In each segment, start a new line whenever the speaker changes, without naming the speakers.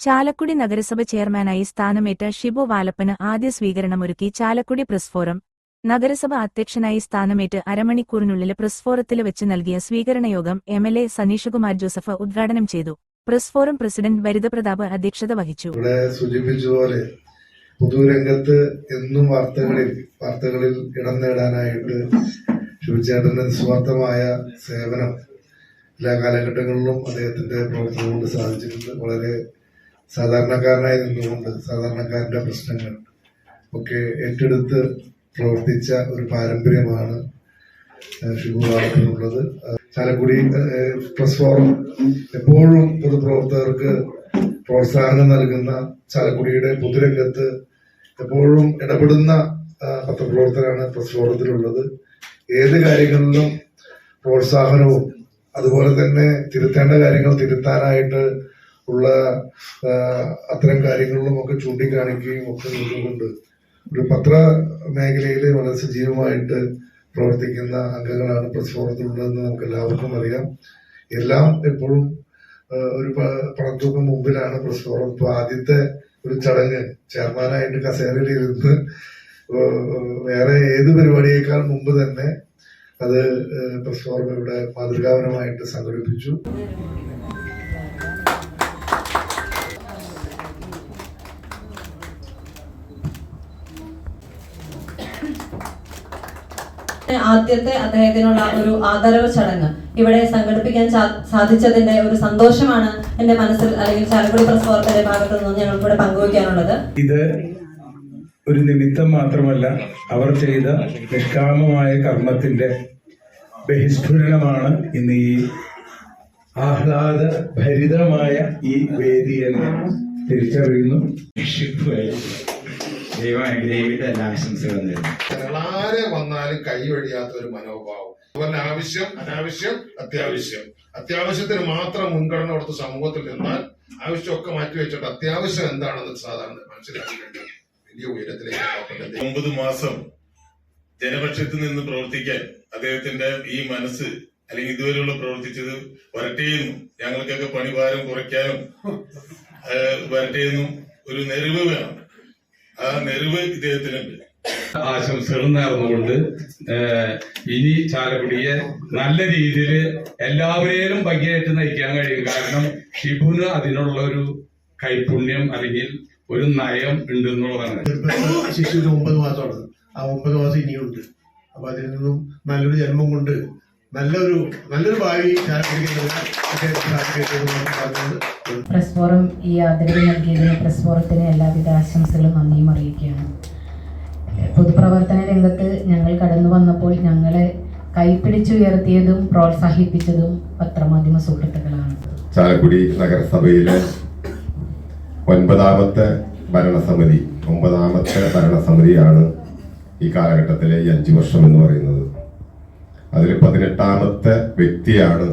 ചാലക്കുടി നഗരസഭ ചെയർമാനായി സ്ഥാനമേറ്റ ഷിബു വാലപ്പന് ആദ്യ സ്വീകരണമൊരുക്കി ചാലക്കുടി പ്രസ് ഫോറം. നഗരസഭ അധ്യക്ഷനായി സ്ഥാനമേറ്റ് അരമണിക്കൂറിനുള്ളിൽ പ്രസ് ഫോറത്തിൽ വെച്ച് നൽകിയ സ്വീകരണയോഗം M L A Saneeshkumar Joseph ഉദ്ഘാടനം ചെയ്തു. പ്രസ് ഫോറം പ്രസിഡന്റ് ഭരിതപ്രതാപ് അധ്യക്ഷത വഹിച്ചു.
ഇവിടെ സൂചിപ്പിച്ചതുപോലെ പൊതുരംഗത്ത് എന്നും വാർത്തകളിൽ വാർത്തകളിൽ ഇടം നേടാനായിട്ട് ശിവചേട്ടന്റെ നിസ്വാർത്ഥമായ സേവനം എല്ലാ കാലഘട്ടങ്ങളിലും അദ്ദേഹത്തിന്റെ പ്രവർത്തനം കൊണ്ട് സാധിച്ചിട്ടുണ്ട്. വളരെ സാധാരണക്കാരനായി നിന്നുകൊണ്ട് സാധാരണക്കാരന്റെ പ്രശ്നങ്ങൾ ഒക്കെ ഏറ്റെടുത്ത് പ്രവർത്തിച്ച ഒരു പാരമ്പര്യമാണ് വാളത്തിനുള്ളത് ചാലക്കുടി പ്രസ് ഫോറം എപ്പോഴും പൊതുപ്രവർത്തകർക്ക് പ്രോത്സാഹനം നൽകുന്ന ചാലക്കുടിയുടെ പൊതുരംഗത്ത് എപ്പോഴും ഇടപെടുന്ന പത്രപ്രവർത്തകരാണ് പ്രസ് ഫോറത്തിലുള്ളത്. ഏത് കാര്യങ്ങളിലും പ്രോത്സാഹനവും അതുപോലെ തന്നെ തിരുത്തേണ്ട കാര്യങ്ങൾ തിരുത്താനായിട്ട് ഉള്ള അത്തരം കാര്യങ്ങളിലും ഒക്കെ ചൂണ്ടിക്കാണിക്കുകയും ഒക്കെ നിന്നുകൊണ്ട് ഒരു പത്ര മേഖലയിൽ വളരെ സജീവമായിട്ട് പ്രവർത്തിക്കുന്ന അംഗങ്ങളാണ് പ്രസ് ഫോറത്തിലുള്ളതെന്ന് നമുക്ക് എല്ലാവർക്കും അറിയാം. എല്ലാം എപ്പോഴും ഒരു പണത്തൂക്കം മുമ്പിലാണ് പ്രസ് ഫോറം ഇപ്പൊ ആദ്യത്തെ ഒരു ചടങ്ങ് ചെയർമാനായിട്ട് കസേരയിൽ ഇരുന്ന് വേറെ ഏത് പരിപാടിയേക്കാൾ മുമ്പ് തന്നെ അത് പ്രസ് ഫോറം ഇവിടെ മാതൃകാപരമായിട്ട് സംഘടിപ്പിച്ചു.
ആദ്യത്തെ അദ്ദേഹത്തിനുള്ള ഒരു ആദരവ് ചടങ്ങ്. ഇവിടെ സംഘടിപ്പിക്കാൻ സാധിച്ചതിന്റെ ഒരു സന്തോഷമാണ് എന്റെ മനസ്സിൽ അല്ലെങ്കിൽ ചാലക്കുടി പ്രസ് ഫോറത്തിന്റെ ഭാഗത്തു നിന്ന് ഞങ്ങൾക്കിവിടെ പങ്കുവയ്ക്കാനുള്ളത്.
ഇത് ഒരു നിമിത്തം മാത്രമല്ല അവർ ചെയ്ത നിഷ്കാമമായ കർമ്മത്തിന്റെ ബഹിസ്ഫുരണമാണ് ഇന്ന് ഈ ആഹ്ലാദ ഭരിതമായ ഈ വേദി എന്ന് തിരിച്ചറിയുന്നു.
ദൈവം അനുഗ്രഹിക്കട്ടെ എല്ലാ ആശംസകളും
വന്നാലും കൈ വഴിയാത്ത ഒരു മനോഭാവം. അതുപോലെ ആവശ്യം അനാവശ്യം അത്യാവശ്യം. അത്യാവശ്യത്തിന് മാത്രം മുൻഗണന കൊടുത്ത് സമൂഹത്തിൽ നിന്നാൽ ആവശ്യമൊക്കെ മാറ്റി വെച്ചിട്ട് അത്യാവശ്യം എന്താണെന്ന് സാധാരണ മനസ്സിലാക്കിയിട്ടുണ്ട് വലിയ ഉയരത്തിലേക്ക്
ഒമ്പത് മാസം ജനപക്ഷത്ത് നിന്ന് പ്രവർത്തിക്കാൻ അദ്ദേഹത്തിന്റെ ഈ മനസ്സ് അല്ലെങ്കിൽ ഇതുവരെയുള്ള പ്രവർത്തിച്ചത് വരട്ടെയെന്നും ഞങ്ങൾക്കൊക്കെ പണിഭാരം കുറയ്ക്കാനും വരട്ടെയെന്നും ഒരു നെറിവ് വേണം. ആ നെറിവ് ഇദ്ദേഹത്തിനുണ്ട്.
ആശംസകൾ നേർന്നുകൊണ്ട് ഇനി ചാലക്കുടിയെ നല്ല രീതിയിൽ എല്ലാവരെയും ഭംഗിയായിട്ട് നയിക്കാൻ കഴിയും. കാരണം ഷിബുന് അതിനുള്ള ഒരു കൈപുണ്യം അല്ലെങ്കിൽ ഒരു നയം ഉണ്ട് എന്നുള്ളതാണ്
ശിശുവിന് ഒമ്പത് മാസമാണ്. ആ ഒമ്പത് മാസം ഇനിയുണ്ട്. അപ്പൊ അതിൽ നിന്നും നല്ലൊരു ജന്മം കൊണ്ട് നല്ലൊരു നല്ലൊരു ഭാവി
പ്രസ് ഫോറം ഈ ആദരവ് നൽകിയതിന് പ്രസ് ഫോറത്തിന് എല്ലാവിധ ആശംസകളും നന്ദിയും അറിയിക്കുകയാണ്. പൊതുപ്രവർത്തന രംഗത്ത് ഞങ്ങൾ കടന്നു വന്നപ്പോൾ ഞങ്ങളെ കൈപ്പിടിച്ചുയർത്തിയതും പ്രോത്സാഹിപ്പിച്ചതും പത്രമാധ്യമ സുഹൃത്തുക്കളാണ്.
ചാലക്കുടി നഗരസഭയിലെ ഒൻപതാമത്തെ ഭരണസമിതി ഒമ്പതാമത്തെ ഭരണസമിതിയാണ് ഈ കാലഘട്ടത്തിലെ ഈ അഞ്ചു വർഷം എന്ന് പറയുന്നത്. അതിൽ പതിനെട്ടാമത്തെ വ്യക്തിയാണ്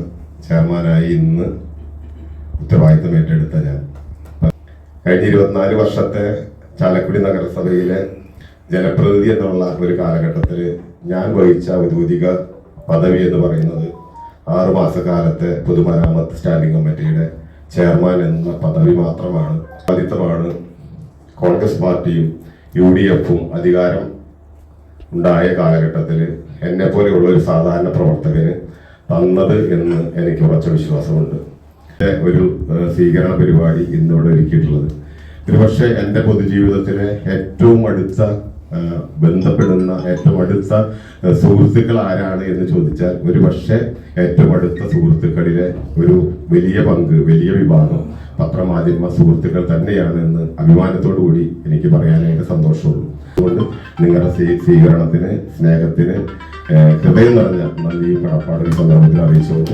ചെയർമാനായി ഇന്ന് ഉത്തരവാദിത്തം ഏറ്റെടുത്ത ഞാൻ. കഴിഞ്ഞ ഇരുപത്തിനാല് വർഷത്തെ ചാലക്കുടി നഗരസഭയിലെ ജനപ്രതിനിധി എന്നുള്ള ഒരു കാലഘട്ടത്തിൽ ഞാൻ വഹിച്ച ഔദ്യോഗിക പദവി എന്ന് പറയുന്നത് ആറു മാസക്കാലത്തെ പൊതുമരാമത്ത് സ്റ്റാൻഡിംഗ് കമ്മിറ്റിയുടെ ചെയർമാൻ എന്ന പദവി മാത്രമാണ്. ആദ്യത്തമാണ് കോൺഗ്രസ് പാർട്ടിയും യു ഡി എഫും അധികാരം ഉണ്ടായ കാലഘട്ടത്തിൽ എന്നെ പോലെയുള്ള ഒരു സാധാരണ പ്രവർത്തകന് തന്നത് എന്ന് എനിക്ക് ഉറച്ച വിശ്വാസമുണ്ട്. ഒരു സ്വീകരണ പരിപാടി ഇന്നിവിടെ ഒരുക്കിയിട്ടുള്ളത്. ഒരുപക്ഷെ എന്റെ പൊതുജീവിതത്തിലെ ഏറ്റവും അടുത്ത ബന്ധപ്പെടുന്ന ഏറ്റവും അടുത്ത സുഹൃത്തുക്കൾ ആരാണ് എന്ന് ചോദിച്ചാൽ ഒരു പക്ഷേ ഏറ്റവും അടുത്ത സുഹൃത്തുക്കളിലെ ഒരു വലിയ പങ്ക് വലിയ വിഭാഗം പത്രമാധ്യമ സുഹൃത്തുക്കൾ തന്നെയാണ് എന്ന് അഭിമാനത്തോടു കൂടി എനിക്ക് പറയാനായിട്ട് സന്തോഷമുള്ളൂ. അതുകൊണ്ട് നിങ്ങളുടെ സ്വീ- സ്വീകരണത്തിന് സ്നേഹത്തിന് ഹൃദയം നിറഞ്ഞ നന്ദിയും കടപ്പാടും സന്ദർഭത്തിൽ അറിയിച്ചുകൊണ്ട്